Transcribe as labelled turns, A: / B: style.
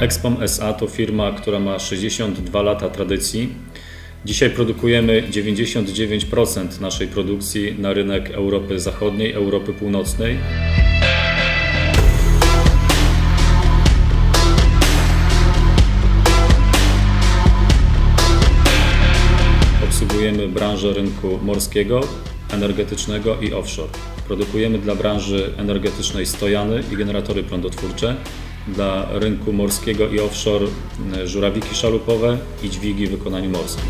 A: Expom SA to firma, która ma 62 lata tradycji. Dzisiaj produkujemy 99% naszej produkcji na rynek Europy Zachodniej, Europy Północnej. Obsługujemy branżę rynku morskiego, energetycznego i offshore. Produkujemy dla branży energetycznej stojany i generatory prądotwórcze, dla rynku morskiego i offshore żurawiki szalupowe i dźwigi w wykonaniu morskim.